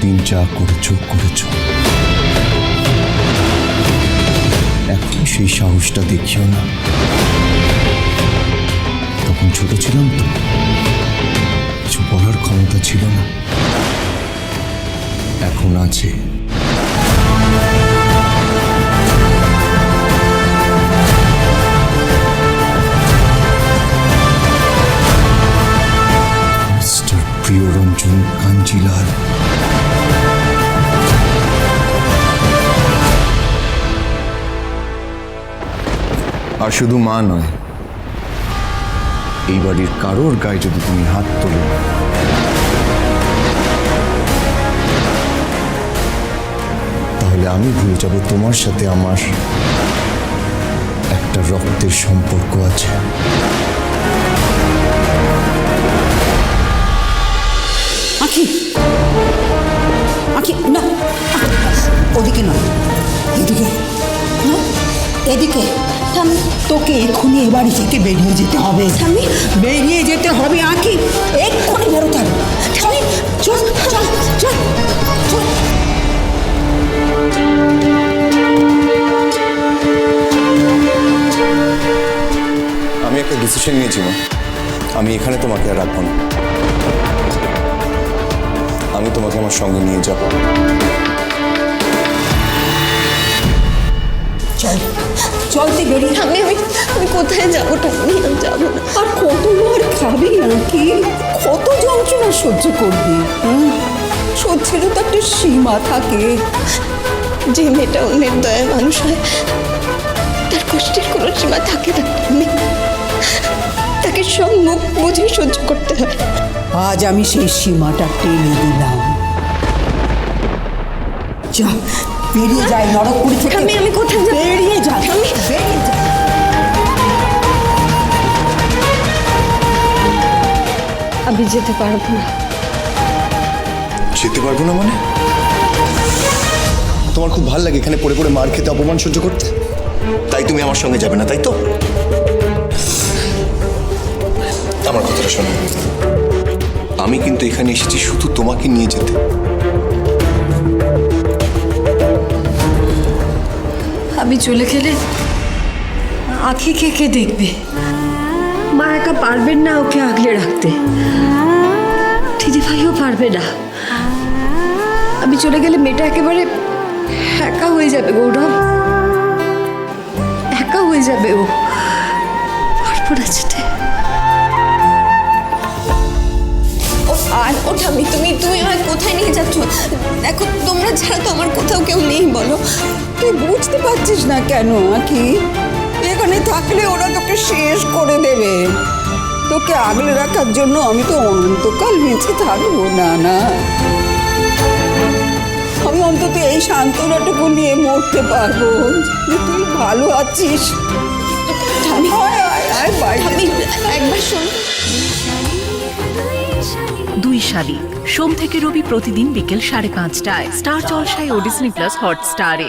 যা করেছ করেছ। এখন সেই সাহসটা দেখিও না। তখন ছোট ছিলাম তো। কিছু বলার ক্ষমতা ছিল না। এখন আছে। মিস্টার প্রিয়রঞ্জন কাঞ্জিলাল আর শুধু মা নয় এই বাড়ির কারোর গায়ে যদি তুমি হাত তোলো তাহলে আমি ভুলে যাব তোমার সাথে আমার একটা রক্তের সম্পর্ক আছে। না ওদিকে নয় এদিকে না, এদিকে। আমি তোকে এক্ষুনি এ বাড়ি থেকে বেরিয়ে যেতে হবে। আমি বেরিয়ে যেতে হবে আঁকি এক্ষুনি বেরোতে হবে আমি চল চল চল চল। আমি একটা ডিসিশন নিয়েছি মা। আমি এখানে তোমাকে আর রাখব না। আমি তোমাকে আমার সঙ্গে নিয়ে যাব। চল চল তুই বেরিয়ে আমি আমি আমি কোথায় যাব আমি যাব না। আর কতবার খাবি আঁকি কত যন্ত্রণা সহ্য করবি? সহ্যেরও তো একটা সীমা থাকে। যে মেয়েটা অন্যের দয়া মানুষ হয় তার কষ্টের কোনো সীমা থাকে না তাকে সব মুখ বুঝে সহ্য করতে হয়। আজ আমি সেই সীমাটা টেনে দিলাম। যা বেরিয়ে যাই নরকপুরি থেকে। আমি যেতে পারব না। যেতে পারব না মানে? তোমার খুব ভালো লাগে এখানে পড়ে পড়ে মার খেতে অপমান সহ্য করতে? তাই তুমি আমার সঙ্গে যাবে না তাই তো? আমার কথাটা শোনো। আমি কিন্তু এখানে এসেছি শুধু তোমাকে নিয়ে যেতে। আমি চলে গেলে আখি কে কে দেখবে? একা পারবেন না ওকে আগলে রাখতে। দিদিভাইও পারবে না। আমি চলে গেলে মেয়েটা একেবারে একা হয়ে যাবে গৌরব। একা হয়ে যাবে ও। আর তুমি তুমি আমায় কোথায় নিয়ে যাচ্ছ? দেখো, তোমরা ছাড়া তো আমার কোথাও কেউ নেই, বলো। তুই বুঝতে পারছিস না কেন, আকি? এখানে থাকলে ওরা তোকে শেষ করে দেবে। তোকে আগলে রাখার জন্য আমি তো অনন্তকাল বেঁচে থাকব না না আমি অন্তত এই সান্ত্বনাটুকু নিয়ে মরতে পারব। যে তুই ভালো আছিস একবার শোন। দুই শালিক সোম থেকে রবি প্রতিদিন বিকেল সাড়ে পাঁচটায় স্টার জলসায় ও ডিসনি প্লাস হটস্টারে।